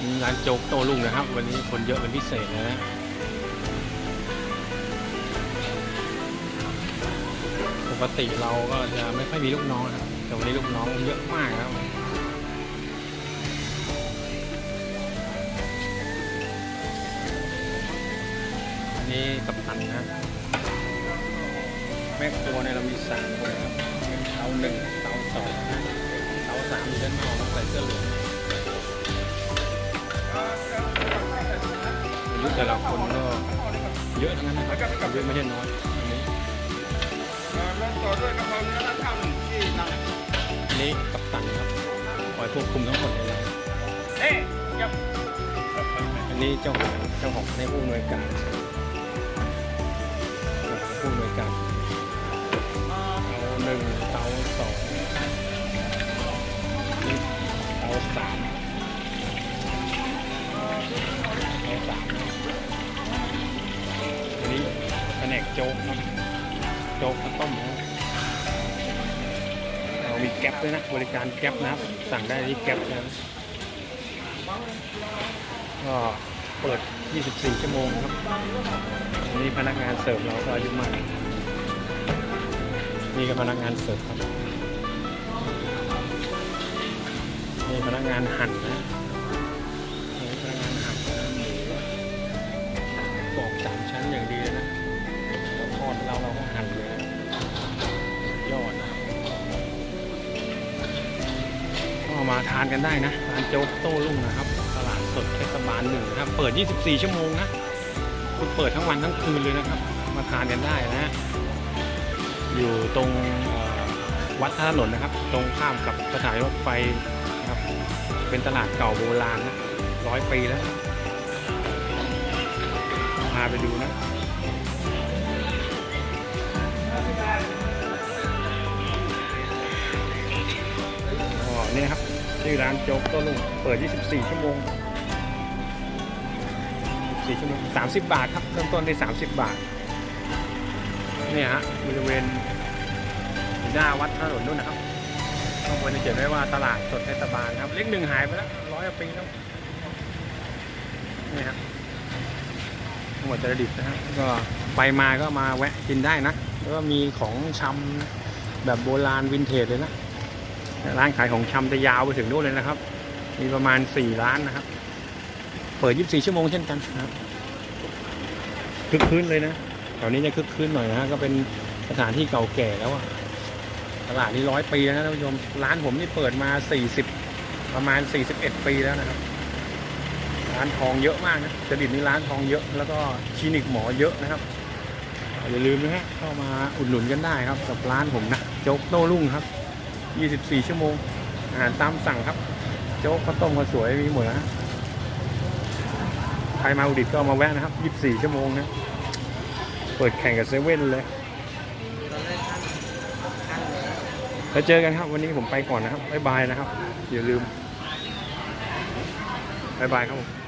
นี่ร้านโจ๊กโตรุ่งนะครับ วันนี้คนเยอะเป็นพิเศษนะปกติเราก็จะไม่ค่อยมีลูกน้องนะแต่วันนี้ลูกน้องเยอะมากครับอันนี้กัปตันนะแม่ครัวเนี่ยเรามีสามคนครับเป็นเตาหนึ่งเตาสองเตาสามอยู่ด้นนอกต้องใส่เสื้อเหลือง ยุแต่ละคนก็เยอะทั้งนั้นนะครับอายุไม่ใช่น้อยอันนี้ร่ต่อด้วยกระเพราเนื้อราดข้าวหนึ่งที่นำอันนี้กัปตันครับคอยควบคุมทั้งหมดเลยนะเอ๊ะยับอันนี้เจ้าของเจ้าของในผู้อำนวยการผู้อำนวยการเตาหนึ่งเตาสองเตาสาม กโจ๊กครับโจ๊กข้าวต้มนะเรามีแก๊ปด้วยนะ บริการแก๊ปนะครับ สั่งได้ที่แก๊ปนะก็เปิด 24 ชั่วโมงครับวันนี้พนักงานเสิร์ฟเราก็อายุมากนี่ก็พนักงานเสิร์ฟครับนี่พนักงานหั่นนะ มาทานกันได้นะร้านโจ๊กโต้รุ่งนะครับ ตลาดสดเทศบาลหนึ่งนะครับ เปิด 24 ชั่วโมงนะคุณเปิดทั้งวันทั้งคืนเลยนะครับ มาทานกันได้นะ อยู่ตรงวัดท่าถนนนะครับ ตรงข้ามกับสถานีรถไฟนะครับ เป็นตลาดเก่าโบราณนะร้อยปีแล้วพาไปดูนะ ชื่อร้านโจ๊กโต้ลุงเปิด 24 ชั่วโมง4ชั่วโมง30 บาทครับเริ่มต้นที่ 30 บาทเนี่ยฮะบริเวณหน้าวัดถนนนู่นนะครับข้างบนจะเขียนไว้ว่าตลาดสดเทศบาลครับ เลขหนึ่งหายไปแล้วร้อยปีแล้วนี่ฮะจังหวัดจันทดิตนะฮะก็ไปมาก็มาแวะกินได้นะ แล้วก็มีของชำแบบโบราณวินเทจเลยนะ ร้านขายของชำจะยาวไปถึงนู่นเลยนะครับ มีประมาณ4ร้านนะครับ เปิด 24 ชั่วโมงเช่นกันนะครับคึกคืนเลยนะแถวนี้จะคึกคืนหน่อยนะฮะก็เป็นสถานที่เก่าแก่แล้วอะตลาดนี้ร้อยปีแล้วนะท่านผู้ชมร้านผมนี่เปิดมา 40 ประมาณ 41 ปีแล้วนะครับ ร้านทองเยอะมากนะจดิตนี่ร้านทองเยอะ แล้วก็คลินิกหมอเยอะนะครับอย่าลืมนะฮะเข้ามาอุดหนุนกันได้ครับกับร้านผมนะโจ๊กโต้รุ่งครับ 24 ชั่วโมง อาหารตามสั่งครับ โจ๊กข้าวต้มข้าวสวยมีหมดนะฮะใครมาอุดิตก็มาแวะนะครับ 24 ชั่วโมงนะ เปิดแข่งกับเซเว่นเลยแล้วเจอกันครับวันนี้ผมไปก่อนนะครับบ๊ายบายนะครับ อย่าลืมบ๊ายบายครับผม